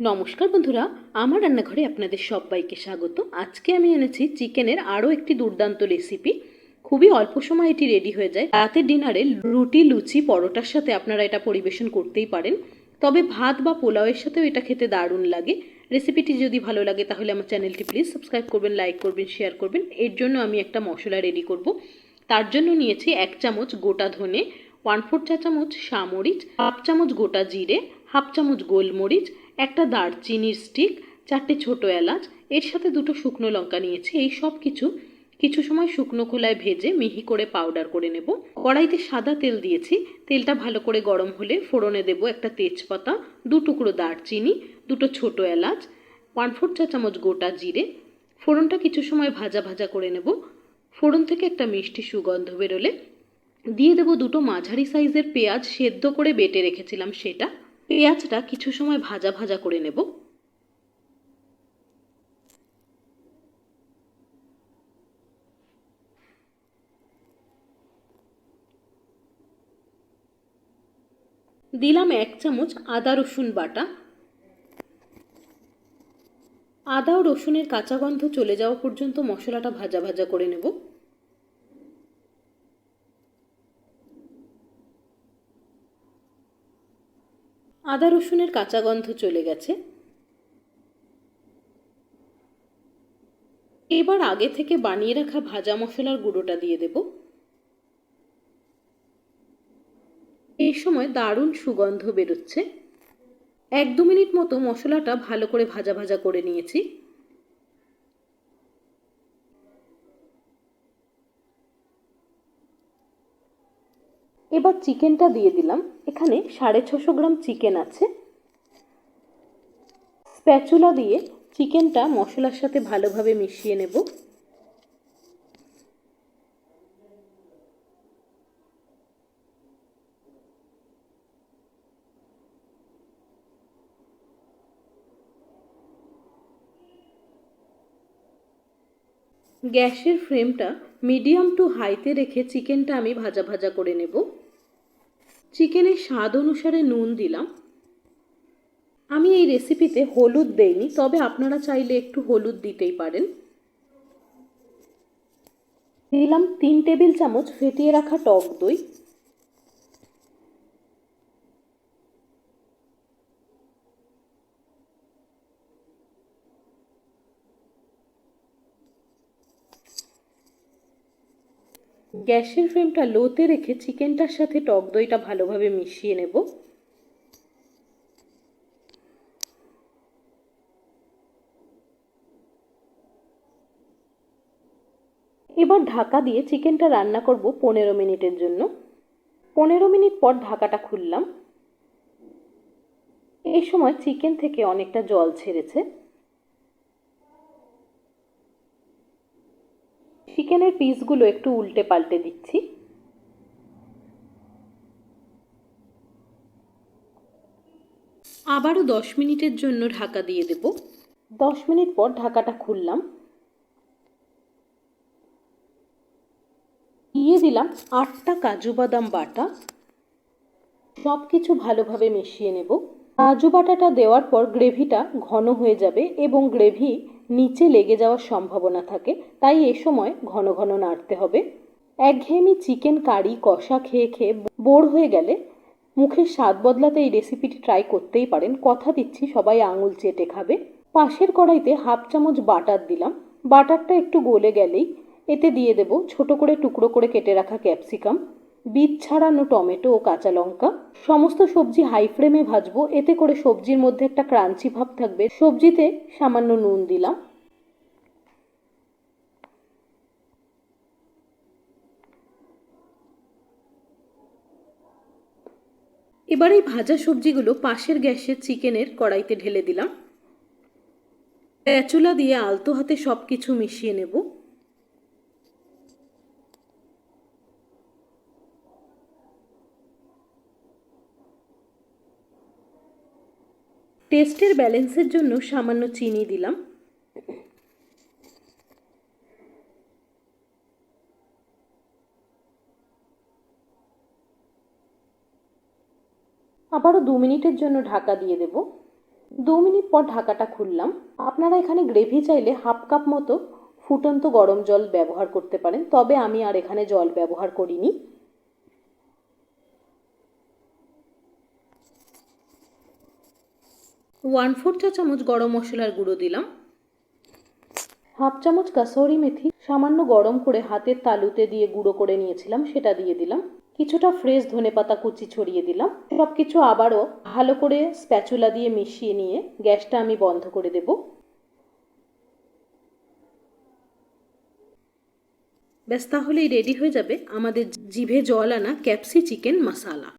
নমস্কার বন্ধুরা, আমার রান্নাঘরে আপনাদের সবাইকে স্বাগত। আজকে আমি এনেছি চিকেনের আরও একটি দুর্দান্ত রেসিপি। খুবই অল্প সময় এটি রেডি হয়ে যায়। রাতের ডিনারে রুটি, লুচি, পরোটার সাথে আপনারা এটা পরিবেশন করতেই পারেন। তবে ভাত বা পোলাওয়ের সাথেও এটা খেতে দারুণ লাগে। রেসিপিটি যদি ভালো লাগে, তাহলে আমার চ্যানেলটি প্লিজ সাবস্ক্রাইব করবেন, লাইক করবেন, শেয়ার করবেন। এর জন্য আমি একটা মশলা রেডি করব। তার জন্য নিয়েছি এক চামচ গোটা ধনে, ওয়ান ফোর চা চামচ সামরিচ, হাফ চামচ গোটা জিরে, হাফ চামচ গোলমরিচ একটা দারচিনির স্টিক চারটে ছোট এলাচ, এর সাথে দুটো শুকনো লঙ্কা নিয়েছি। এই সব কিছু কিছু সময় শুকনো খোলায় ভেজে মিহি করে পাউডার করে নেব। কড়াইতে সাদা তেল দিয়েছি। তেলটা ভালো করে গরম হলে ফোড়নে দেব একটা তেজপাতা, দু টুকরো দারচিনি, দুটো ছোট এলাচ ওয়ান ফোর চা চামচ গোটা জিরে। ফোড়নটা কিছু সময় ভাজা ভাজা করে নেব। ফোড়ন থেকে একটা মিষ্টি সুগন্ধ বেরোলে দিয়ে দেবো দুটো মাঝারি সাইজের পেঁয়াজ সেদ্ধ করে বেটে রেখেছিলাম সেটা। পেঁয়াজটা কিছু সময় ভাজা ভাজা করে নেব। দিলাম এক চামচ আদা রসুন বাটা। আদা ও রসুনের কাঁচা গন্ধ চলে যাওয়া পর্যন্ত মশলাটা ভাজা ভাজা করে নেব। আদা রসুনের কাঁচা গন্ধ চলে গেছে। এবার আগে থেকে বানিয়ে রাখা ভাজা মশলার গুঁড়োটা দিয়ে দেব। এই সময় দারুণ সুগন্ধ বেরোচ্ছে। এক দু মিনিট মতো মশলাটা ভালো করে ভাজা ভাজা করে নিয়েছি। এবার চিকেনটা দিয়ে দিলাম। এখানে সাড়ে ছশো গ্রাম চিকেন আছে। স্প্যাচুলা দিয়ে চিকেনটা মশলার সাথে ভালোভাবে মিশিয়ে নেব। গ্যাসের ফ্লেমটা মিডিয়াম টু হাইতে রেখে চিকেনটা আমি ভাজা ভাজা করে নেব। চিকেনের স্বাদ অনুসারে নুন দিলাম। আমি এই রেসিপিতে হলুদ দেইনি, তবে আপনারা চাইলে একটু হলুদ দিতেই পারেন। দিলাম তিন টেবিল চামচ ফেটিয়ে রাখা টক দই। গ্যাসের ফ্লেমটা লোতে রেখে চিকেনটার সাথে টক দইটা ভালোভাবে মিশিয়ে নেব। এবার ঢাকা দিয়ে চিকেনটা রান্না করব পনেরো মিনিটের জন্য। পনেরো মিনিট পর ঢাকাটা খুললাম। এই সময় চিকেন থেকে অনেকটা জল ছেড়েছে চিকেনের পিসগুলো একটু উল্টে পাল্টে দিচ্ছি। আবারও দশ মিনিটের জন্য ঢাকা দিয়ে দেব। দশ মিনিট পর ঢাকাটা খুললাম। দিয়ে দিলাম আটটা কাজু বাদাম বাটা। সব কিছু ভালোভাবে মিশিয়ে নেব। কাজু বাটাটা দেওয়ার পর গ্রেভিটা ঘন হয়ে যাবে এবং গ্রেভি নিচে লেগে যাওয়ার সম্ভাবনা থাকে, তাই এ সময় ঘন ঘন নাড়তে হবে। একঘেয়েমি চিকেন কারি, কষা খেয়ে খেয়ে বোর হয়ে গেলে মুখের স্বাদ বদলাতে এই রেসিপিটি ট্রাই করতেই পারেন। কথা দিচ্ছি, সবাই আঙুল চেটে খাবে। পাশের কড়াইতে হাফ চামচ বাটার দিলাম। বাটারটা একটু গলে গেলেই এতে দিয়ে দেব ছোট করে টুকরো করে কেটে রাখা ক্যাপসিকাম। বীজ ছাড়ানো টমেটো ও কাঁচা লঙ্কা। সমস্ত সবজি হাই ফ্লেমে ভাজবো। এতে করে সবজির মধ্যে একটা ক্রাঞ্চি ভাব থাকবে। সবজিতে সামান্য নুন দিলাম। এবার এই ভাজা সবজিগুলো পাশের গ্যাসের চিকেনের কড়াইতে ঢেলে দিলাম। প্যাচুলা দিয়ে আলতো হাতে সব কিছু মিশিয়ে নেব। টেস্টের ব্যালেন্সের জন্য সামান্য চিনি দিলাম। আবারও দু মিনিটের জন্য ঢাকা দিয়ে দেব। দু মিনিট পর ঢাকাটা খুললাম। আপনারা এখানে গ্রেভি চাইলে হাফ কাপ মতো ফুটন্ত গরম জল ব্যবহার করতে পারেন, তবে আমি আর এখানে জল ব্যবহার করিনি। ওয়ান ফোর চা চামচ গরম মশলার গুঁড়ো দিলাম। হাফ চামচ কাসৌরি মেথি, সামান্য গরম করে হাতের তালুতে দিয়ে গুঁড়ো করে নিয়েছিলাম, সেটা দিয়ে দিলাম। কিছুটা ফ্রেশ ধনেপাতা কুচি ছড়িয়ে দিলাম। সব কিছু আবারও ভালো করে স্প্যাচুলা দিয়ে মিশিয়ে নিয়ে গ্যাসটা আমি বন্ধ করে দেব। ব্যাস, তাহলেই রেডি হয়ে যাবে আমাদের জিভে জল আনা ক্যাপসি চিকেন মশালা